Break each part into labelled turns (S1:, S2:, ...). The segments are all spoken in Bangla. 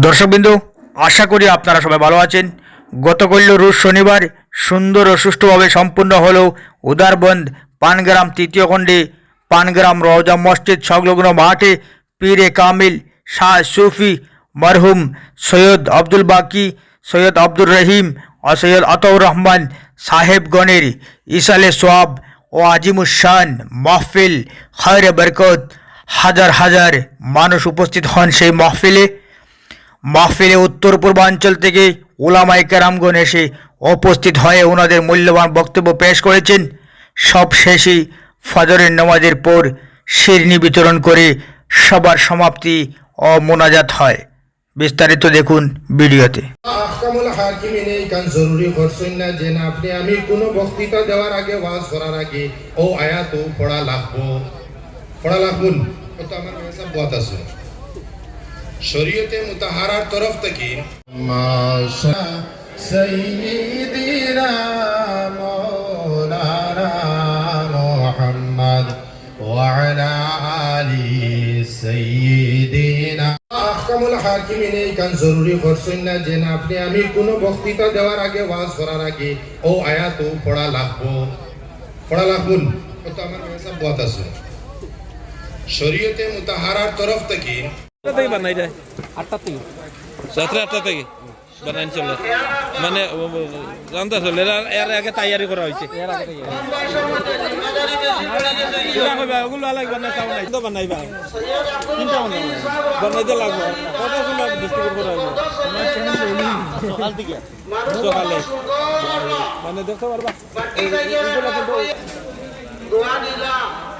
S1: দর্শকবিন্দু, আশা করি আপনারা সবাই ভালো আছেন। গতকাল রোজ শনিবার সুন্দর ও সুষ্ঠুভাবে সম্পূর্ণ হল উদারবন্দ পানগ্রাম তৃতীয় খণ্ডে পানগ্রাম রওজা মসজিদ সংলগ্ন মাঠে পীরে কামিল শাহ সুফি মরহুম সৈয়দ আব্দুল বাকি, সৈয়দ আব্দুর রহিম ও সৈয়দ আতউর রহমান সাহেবগণের ইসালে সোয়াব ও আজিমুসান মাহফিল, খয়রে বরকত, হাজার হাজার মানুষ উপস্থিত হন সেই মাহফিলে। মাহফিলে উত্তর পূর্বাঞ্চল থেকে ওলামাই কেরামগণ এসে উপস্থিত হয়ে ওনাদের মূল্যবান বক্তব্য পেশ করেছেন। সব শেষে ফজরের নামাজের পর শিরনি বিতরণ করে সবার সমাপ্তি ও মোনাজাত হয়। বিস্তারিত দেখুন ভিডিওতে।
S2: জরুরি করছেন না যে না, আপনি আমি বক্তৃতা দেওয়ার আগে, ওয়াজ করার আগে, ও আয়াত পড়া লাগবো। পড়া আমার আছে। শরীয়তে মুতাহারার তরফ থেকে মাশা সাইয়্যিদিনা মাওলানা মুহাম্মদ ওয়া আলা আলি সাইয়্যিদিনা আহকামুল হাকিমিন এই কান জরুরি করছেন না যে না আপনি আমি কোনো বক্তৃতা দেওয়ার আগে ওয়াজ করার আগে ও আয়াত পড়া লাগবো। পড়া লাগবুন ও তো আমার কাছে বহুত আছে। শরীয়তে মুতাহারার তরফ থেকে
S3: থেকে বানাই যায়
S4: আটটা থেকে
S3: রাত্রে আটটা থেকে বানাই চলে মানে জানতে চলে এরা- আগে তৈয়ারি করা হয়েছে ওগুলো লাগবে না চাও নাই তো বানাইবা তিনটা বানাই বানাইতে লাগবে কতগুলো ডিস্ট্রিবিউট করা হইবে
S4: সকাল থেকে
S3: সকালে মানে দেখতে পারবা এই- এইগুলো কিন্তু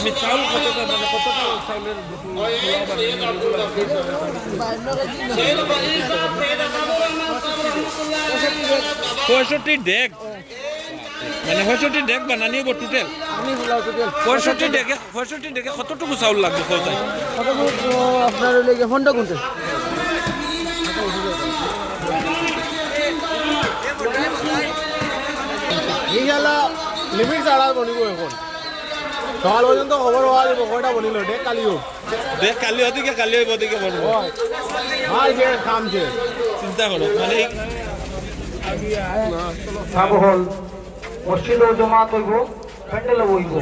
S3: আমি চাউল মানে চাউলের পঁয়ষট্টি ডেক মানে পঁয়ষট্টি ডেক বানানি হব টোটেল পঁয়ষট্টি ডেকে পঁয়ষট্টি ডেকে কতটুকু চাউল লাগবে কোথায়
S4: আপনার ফোনটা কোনটা এই খেলা লিমিট ছাড়া বনিব এখন। সকাল পর্যন্ত খবর হওয়া যাব কয়টা বনিল ডেক কালি হোক
S3: ডেক কালি হতিকে কালি হইব দিকে বলব
S4: মাল যে কাম
S3: চিন্তা করো মানে
S5: সাবহল মসজিদ ও জমাত হইব প্যান্ডেল হইব